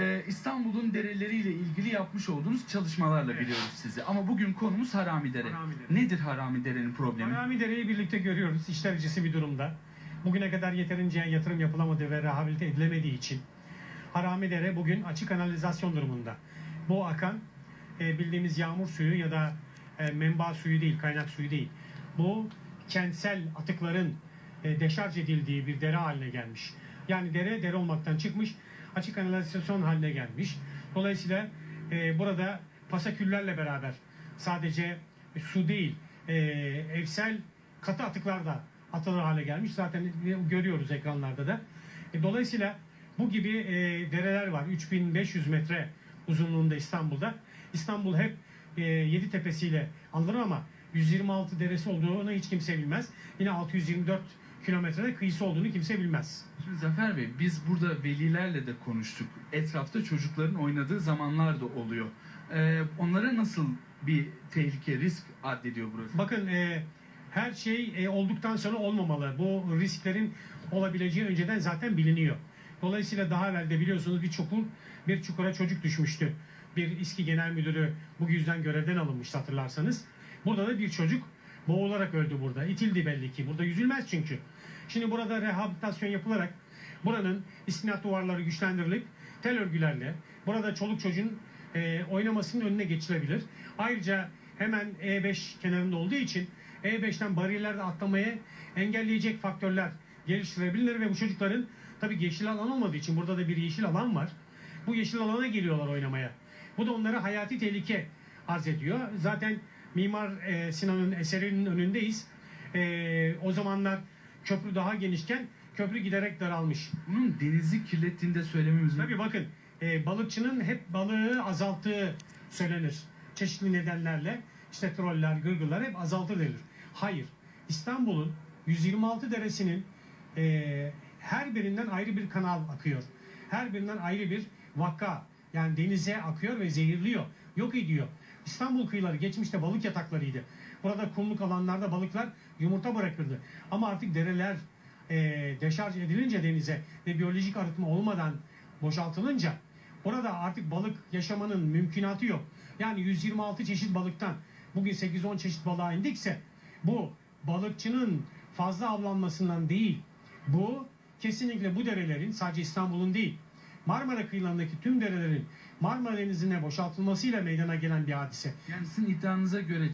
Ee, İstanbul'un dereleriyle ilgili yapmış olduğunuz çalışmalarla Evet. biliyoruz sizi. Ama bugün konumuz Haramidere. Haramidere. Nedir Haramidere'nin problemi? Haramidere'yi birlikte görüyoruz işler acısı bir durumda. Bugüne kadar yeterince yatırım yapılamadığı ve rehabilite edilemediği için Haramidere bugün açık kanalizasyon durumunda. Bu akan e, bildiğimiz yağmur suyu ya da e, menba suyu değil, kaynak suyu değil. Bu kentsel atıkların e, deşarj edildiği bir dere haline gelmiş. Yani dere dere olmaktan çıkmış, açık kanalizasyon haline gelmiş. Dolayısıyla e, burada pasaküllerle beraber sadece su değil, e, evsel katı atıklar da atılır hale gelmiş. Zaten görüyoruz ekranlarda da. E, dolayısıyla bu gibi e, dereler var. 3500 metre uzunluğunda İstanbul'da. İstanbul hep e, yedi tepesiyle anılır ama 126 deresi olduğunu hiç kimse bilmez. Yine 624 kilometrede kıyısı olduğunu kimse bilmez. Şimdi Zafer Bey biz burada velilerle de konuştuk. Etrafta çocukların oynadığı zamanlar da oluyor. Ee, onlara nasıl bir tehlike, risk addediyor burası? Bakın e, her şey e, olduktan sonra olmamalı. Bu risklerin olabileceği önceden zaten biliniyor. Dolayısıyla daha evvel de biliyorsunuz bir çukur, bir çukura çocuk düşmüştü. Bir İSKİ Genel Müdürü bu yüzden görevden alınmıştı hatırlarsanız. Burada da bir çocuk boğularak öldü burada. İtildi belli ki. Burada yüzülmez çünkü. Şimdi burada rehabilitasyon yapılarak buranın istinat duvarları güçlendirilip tel örgülerle burada çoluk çocuğun e, oynamasının önüne geçilebilir. Ayrıca hemen E5 kenarında olduğu için E5'ten bariyerlerde atlamayı engelleyecek faktörler geliştirebilir ve bu çocukların tabii yeşil alan olmadığı için burada da bir yeşil alan var. Bu yeşil alana geliyorlar oynamaya. Bu da onlara hayati tehlike arz ediyor. Zaten Mimar e, Sinan'ın eserinin önündeyiz. E, o zamanlar köprü daha genişken köprü giderek daralmış. Bunun denizi kirlettiğinde söylememiz Tabii bakın e, balıkçının hep balığı azalttığı söylenir. Çeşitli nedenlerle işte troller, gırgırlar hep azaltır denir. Hayır. İstanbul'un 126 deresinin e, her birinden ayrı bir kanal akıyor. Her birinden ayrı bir vaka yani denize akıyor ve zehirliyor. Yok ediyor. İstanbul kıyıları geçmişte balık yataklarıydı. Burada kumluk alanlarda balıklar yumurta bırakırdı. Ama artık dereler e, deşarj edilince denize ve biyolojik arıtma olmadan boşaltılınca orada artık balık yaşamanın mümkünatı yok. Yani 126 çeşit balıktan bugün 8-10 çeşit balığa indikse bu balıkçının fazla avlanmasından değil. Bu kesinlikle bu derelerin sadece İstanbul'un değil Marmara kıyılarındaki tüm derelerin Marmara Denizi'ne boşaltılmasıyla meydana gelen bir hadise. Yani sizin iddianıza göre